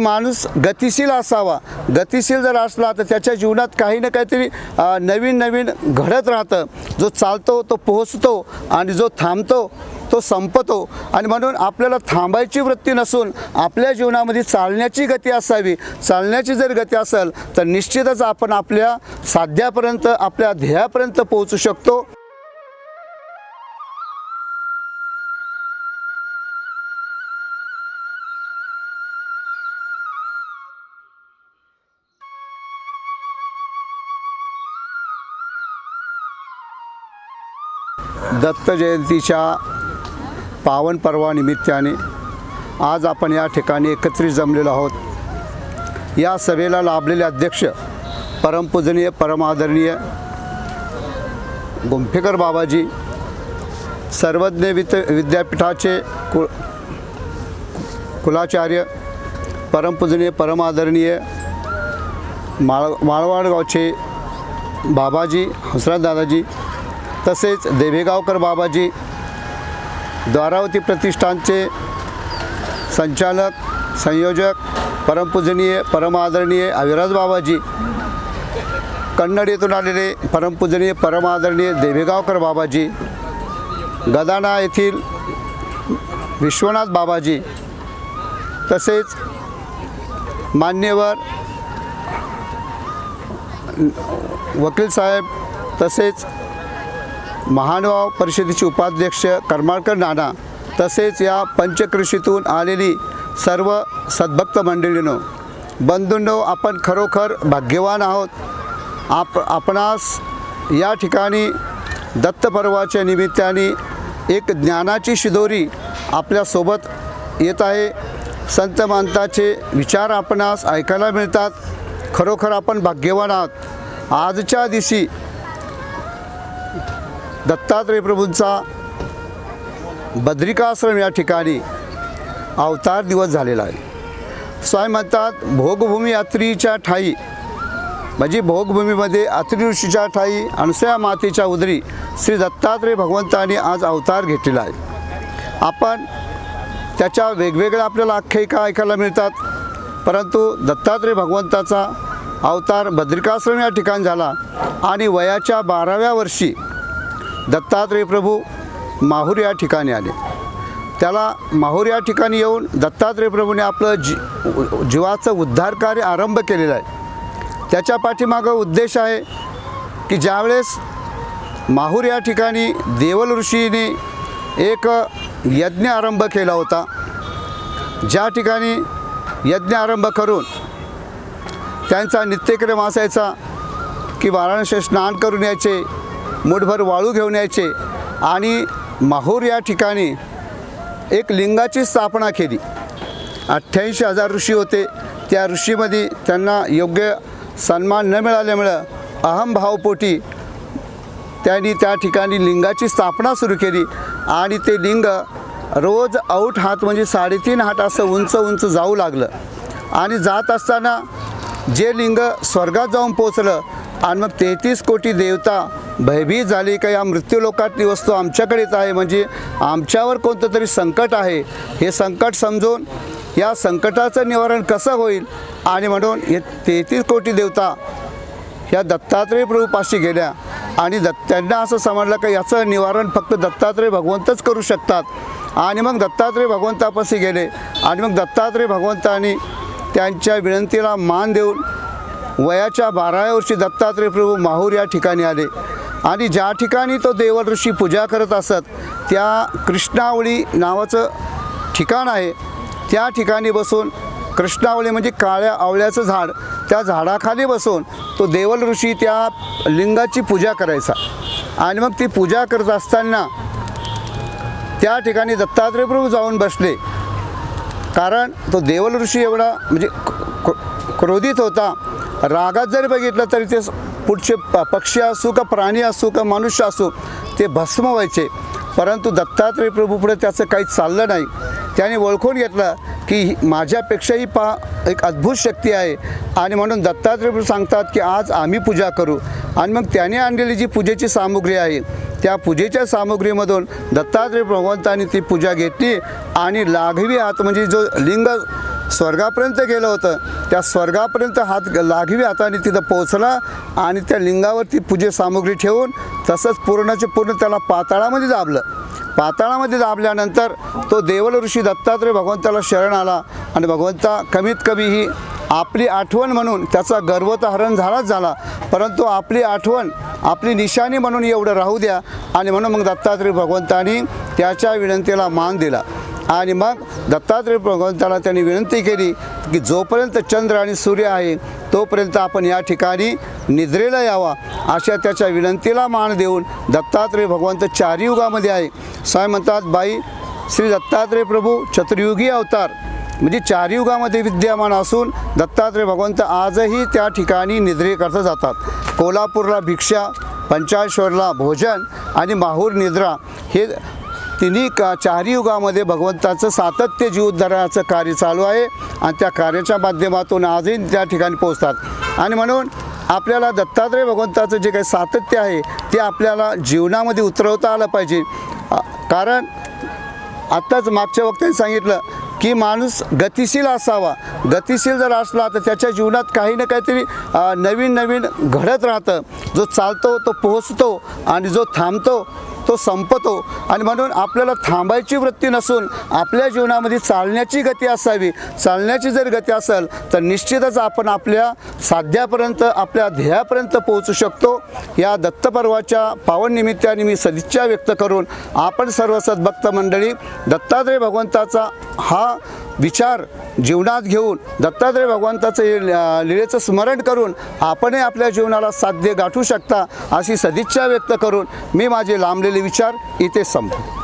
माणूस गतिशील असावा. गतिशील जर असला तर त्याच्या जीवनात काही ना काहीतरी नवीन नवीन घडत राहतं. जो चालतो तो पोहोचतो आणि जो थांबतो तो संपतो. आणि म्हणून आपल्याला थांबायची वृत्ती नसून आपल्या जीवनामध्ये चालण्याची गती असावी. चालण्याची जर गती असेल तर निश्चितच आपण आपल्या साध्यापर्यंत आपल्या ध्येयापर्यंत पोहोचू शकतो. दत्त जयंतीच्या पावन पर्वानिमित्ताने आज आपण या ठिकाणी एकत्रित जमलेलो आहोत. या सभेला लाभलेले अध्यक्ष परमपूजनीय परमादरणीय गुंफेकर बाबाजी सर्वज्ञ वित विद्यापीठाचे कु कुलाचार्य परमपूजनीय परमादरणीय माळ माळवाड गावचे बाबाजी हंसराज दादाजी तसेच देवेगावकर बाबाजी द्वारावती प्रतिष्ठानचे संचालक संयोजक परमपूजनीय परमादरणीय अविराज बाबाजी कन्नड येथून आलेले परमपूजनीय परमादरणीय देवेगावकर बाबाजी गदाना येथील विश्वनाथ बाबाजी तसेच मान्यवर वकील साहेब तसेच महानुभाव परिषदेचे उपाध्यक्ष करमाळकर नाना तसेच या पंचकृषीतून आलेली सर्व सद्भक्त मंडळीनो बंधूंनो आपण खरोखर भाग्यवान आहोत. आप आपणास या ठिकाणी दत्तपर्वाच्या निमित्ताने एक ज्ञानाची शिदोरी आपल्यासोबत येत आहे. संत मानताचे विचार आपणास ऐकायला मिळतात. खरोखर आपण भाग्यवान आहात. आजच्या दिवशी दत्तात्रय प्रभूंचा बद्रिकाश्रम या ठिकाणी अवतार दिवस झालेला आहे. स्वामी म्हणतात भोगभूमी यात्रीच्या ठाई म्हणजे भोगभूमीमध्ये अत्री ऋषीच्या ठाई अनसया मातेच्या उदरी श्री दत्तात्रय भगवंताने आज अवतार घेतलेला आहे. आपण त्याच्या वेगवेगळ्या आपल्याला आख्यायिका ऐकायला मिळतात परंतु दत्तात्रय भगवंताचा अवतार बद्रिकाश्रम या ठिकाणी झाला आणि वयाच्या बाराव्या वर्षी दत्तात्रय प्रभू माहूर या ठिकाणी आले. त्याला माहूर या ठिकाणी येऊन दत्तात्रय प्रभूने आपलं जी जीवाचं उद्धार कार्य आरंभ केलेलं आहे. त्याच्या पाठीमागं उद्देश आहे की ज्यावेळेस माहूर या ठिकाणी देवल ऋषीने एक यज्ञ आरंभ केला होता ज्या ठिकाणी यज्ञ आरंभ करून त्यांचा नित्यक्रम असायचा की वाराणसी स्नान करून यायचे मुठभर वाळू घेऊन यायचे. आणि माहूर या ठिकाणी एक लिंगाची स्थापना केली. अठ्ठ्याऐंशी हजार ऋषी होते. त्या ऋषीमध्ये त्यांना योग्य सन्मान न मिळाल्यामुळं अहमभावपोटी त्यांनी त्या ठिकाणी लिंगाची स्थापना सुरू केली. आणि ते लिंग रोज आऊट हात म्हणजे साडेतीन हात असं उंच उंच जाऊ लागलं. आणि जात असताना जे लिंग स्वर्गात जाऊन पोचलं आणि मग तेहतीस कोटी देवता भयभीत झाली का या मृत्यूलोकातली वस्तू आमच्याकडेच आहे? म्हणजे आमच्यावर कोणतं तरी संकट आहे? हे संकट समजून या संकटाचं निवारण कसं होईल? आणि म्हणून हे तेहतीस कोटी देवता ह्या दत्तात्रय प्रभूपाशी गेल्या. आणि दत्त त्यांना असं समजलं का याचं निवारण फक्त दत्तात्रय भगवंतच करू शकतात. आणि मग दत्तात्रय भगवंतापाशी गेले. आणि मग दत्तात्रय भगवंतानी त्यांच्या विनंतीला मान देऊन वयाच्या बाराव्या वर्षी दत्तात्रय प्रभू माहूर या ठिकाणी आले. आणि ज्या ठिकाणी तो देवऋषी पूजा करत असत त्या कृष्णावळी नावाचं ठिकाण आहे. त्या ठिकाणी बसून कृष्णावळी म्हणजे काळ्या आवळ्याचं झाड त्या झाडाखाली बसून तो देवल ऋषी त्या लिंगाची पूजा करायचा. आणि मग ती पूजा करत असताना त्या ठिकाणी दत्तात्रय प्रभू जाऊन बसले. कारण तो देवल ऋषी एवढा म्हणजे क- क्रोधित होता. रागात जरी बघितलं तरी ते पुढचे प पक्षी असू का प्राणी असू का मनुष्य असू ते भस्म व्हायचे. परंतु दत्तात्रय प्रभूपुढे त्याचं काही चाललं नाही. त्याने ओळखून घेतलं की ही- माझ्यापेक्षाही पा एक अद्भुत शक्ती आहे. आणि म्हणून दत्तात्रय प्रभू सांगतात की आज आम्ही पूजा करू. आणि मग त्याने आणलेली जी पूजेची सामुग्री आहे त्या पूजेच्या सामुग्रीमधून दत्तात्रय भगवंतांनी ती पूजा घेतली. आणि लाघवी हात म्हणजे जो लिंग स्वर्गापर्यंत गेलं होतं त्या स्वर्गापर्यंत हात लागवी हाताने तिथं पोहोचला आणि त्या लिंगावरती पूजे सामुग्री ठेवून तसंच पूर्णाचे पूर्ण त्याला पाताळामध्ये दाबलं. पाताळामध्ये दाबल्यानंतर तो देवल ऋषी दत्तात्रय भगवंताला शरण आला आणि भगवंता कमीत कमी ही आपली आठवण म्हणून त्याचा गर्व तर हरण झालाच झाला. परंतु आपली आठवण आपली निशाणी म्हणून एवढं राहू द्या आणि म्हणून मग दत्तात्रय भगवंतानी त्याच्या विनंतीला मान दिला. आणि मग दत्तात्रय भगवंताला त्यांनी विनंती केली की जोपर्यंत चंद्र आणि सूर्य आहे तोपर्यंत आपण या ठिकाणी निद्रेला यावा अशा त्याच्या विनंतीला मान देऊन दत्तात्रय भगवंत चारी युगामध्ये आहे. स्वामी म्हणतात बाई श्री दत्तात्रय प्रभू चतुर्युगी अवतार. म्हणजे चार युगामध्ये विद्यमान असून दत्तात्रय भगवंत आजही त्या ठिकाणी निद्रेकरता जातात. कोल्हापूरला भिक्षा पंचाळेश्वरला भोजन आणि माहूर निद्रा हे तिन्ही का चारही युगामध्ये भगवंताचं सातत्य जीवोद्धाराचं कार्य चालू आहे आणि त्या कार्याच्या माध्यमातून आजही त्या ठिकाणी पोहोचतात. आणि म्हणून आपल्याला दत्तात्रय भगवंताचं जे काही सातत्य आहे ते आपल्याला जीवनामध्ये उतरवता आलं पाहिजे. कारण आत्ताच मागच्या वक्त्याने सांगितलं की माणूस गतिशील असावा. गतिशील जर असला तर त्याच्या जीवनात काही ना काहीतरी नवीन नवीन घडत राहतं. जो चालतो तो पोहोचतो आणि जो थांबतो तो संपतो. आणि म्हणून आपल्याला थांबायची वृत्ती नसून आपल्या जीवनामध्ये चालण्याची गती असावी. चालण्याची जर गती असेल तर निश्चितच आपण आपल्या साध्यापर्यंत आपल्या ध्येयापर्यंत पोहोचू शकतो. या दत्तपर्वाच्या पावननिमित्ताने मी सदिच्छा व्यक्त करून आपण सर्व सद्भक्त मंडळी दत्तात्रय भगवंताचा हा विचार जीवनात घेऊन दत्तात्रय भगवंताचं हे लीळेचं स्मरण करून आपणही आपल्या जीवनाला साध्य गाठू शकता अशी सदिच्छा व्यक्त करून मी माझे लांबलेले विचार इथे संपतो